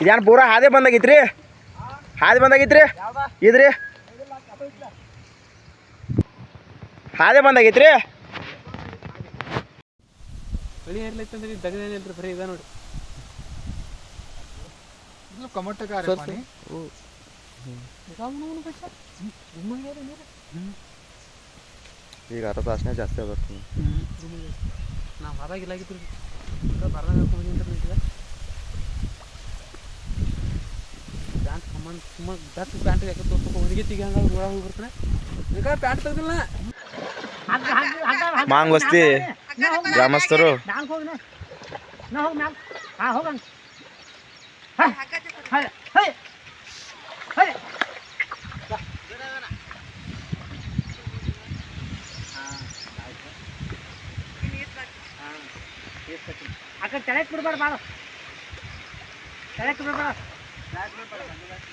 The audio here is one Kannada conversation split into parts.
ಇದೇನು ಪೂರಾ ಹಾದಿ ಬಂದಾಗಿತ್ರಿ? ಹಾದಿ ಬಂದಾಗಿತ್ರಿ ಇದ್ರಿ? ಹಾದಿ ಬಂದಾಗಿತ್ರಿ ಬೆಳಿ ಏರ್ಲೈತಂದ್ರೆ ದಗದ ಬರೀ ಇದ ನೋಡಿ. ಕಮಟಕಾರ ಪಾನಿ. ಈಗ ಅರ್ಧ ತಾಸನೇ ಜಾಸ್ತಿ ಆಗುತ್ತೆ ನಾವು ಹಾದಾಗ ಇಲ್ಲಾಗಿತ್ತು ಬರ್ದಾಗ ಪ್ಯಾಂಟ್ ಕಮ್ಮನ್ ತುಂಬ ದಟ್ಟು ಪ್ಯಾಂಟ್ ಯಾಕೆ ತೋರ್ಸ್ಬೇಕು ಹೊರಗೆ ತೆಗಿಯಂಗ ಹಂಗ ನೋಡ ಹೋಗಿ ಬರ್ತಾನೆ ಈಗ ಪ್ಯಾಂಟ್ ತೆಗ್ದಿಲ್ಲ. ಮಾಂಗ್ ವಸ್ತಿ ಗ್ರಾಮಸ್ಥರು. ಆ ಕಡೆ ಬಿಡ್ಬಾರ್ದು ಬಾಳು. ಕೆಳಕ್ಕೆ ಬಿಡ್ಬಾರ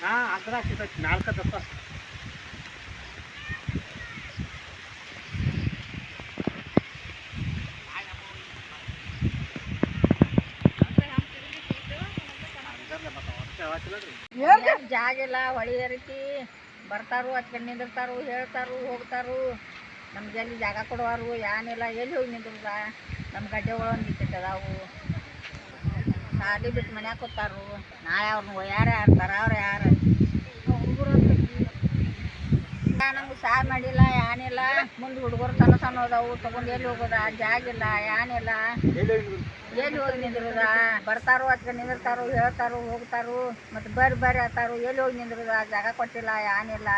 ಹಾ ಅದ್ರ ನಾಲ್ಕು ದಪ್ಪ. ಜಾಗ ಇಲ್ಲ, ಹೊಳಿ ರೀತಿ ಬರ್ತಾರು, ಅಚ್ಕೊಂಡು ನಿಂದಿರ್ತಾರು, ಹೇಳ್ತಾರು, ಹೋಗ್ತಾರು. ನಮ್ಗೆ ಎಲ್ಲಿ ಜಾಗ ಕೊಡುವಾರು ಏನಿಲ್ಲ ಎಲ್ಲಿ ಹೋಗಿ ನಿಂದ್ರದ? ನಮ್ಮ ಗಡ್ಡೆ ಒಳಗೆ ಸಾಲಿ ಬಿಟ್ಟು ಮನ್ಯಾಗ ಕೂತಾರು. ನಾಳೆ ಅವ್ರನ್ನ ಒಯ್ಯಾರ ಯಾರು ಬರೋರು ಯಾರು? ಹುಡುಗರು ನಮ್ಗೆ ಸಾರ್ ಮಾಡಿಲ್ಲ ಏನಿಲ್ಲ ಮುಂದೆ ಹುಡುಗರು ಸಣ್ಣ ಸಣ್ಣ ಅದಾವು ತಗೊಂಡು ಎಲ್ಲಿ ಹೋಗೋದ? ಜಾಗ ಇಲ್ಲ ಏನಿಲ್ಲ ಎಲ್ಲಿ ಹೋಗಿ ನಿಂದ್ರದ ಬರ್ತಾರೋ ಅಥವಾ ನಿಂದಿರ್ತಾರೋ ಹೇಳ್ತಾರೋ ಹೋಗ್ತಾರೋ ಮತ್ತು ಬರ್ ಬರ್ರಿ ಆತಾರು ಎಲ್ಲಿ ಹೋಗಿ ನಿಂದ್ರದ ಜಾಗ ಕೊಟ್ಟಿಲ್ಲ ಏನಿಲ್ಲ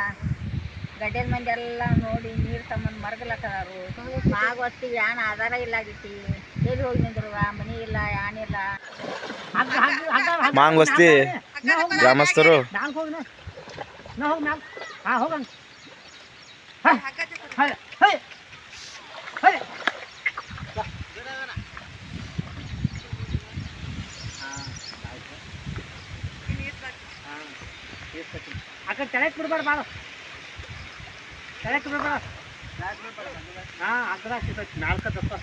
ಗಡ್ಡೆದ ಮಂದಿ ಎಲ್ಲ ನೋಡಿ ನೀರು ತಮ್ಮನ್ನು ಮರಗಲಕ್ಕದಾರು ಆಗ ಹೊತ್ತಿಗೆ ಏನು ಆಧಾರ ಇಲ್ಲ ಆಗೈತಿ ಎಲ್ಲಿ ಹೋಗಿ ನಿಂದ್ರದ ಮನೆ ಇಲ್ಲ ಏನಿಲ್ಲ ಮಾಂಗ್ ವಸ್ತಿ. ಗ್ರಾಮಸ್ಥರು. ಕಡೆ ಕೆಳಕ್ಕೆ ಬಿಡ್ಬಾರ್ದು ಬಾಳ ಹಾ ಅದ್ರ ನಾಲ್ಕು ದಪ್ಪ.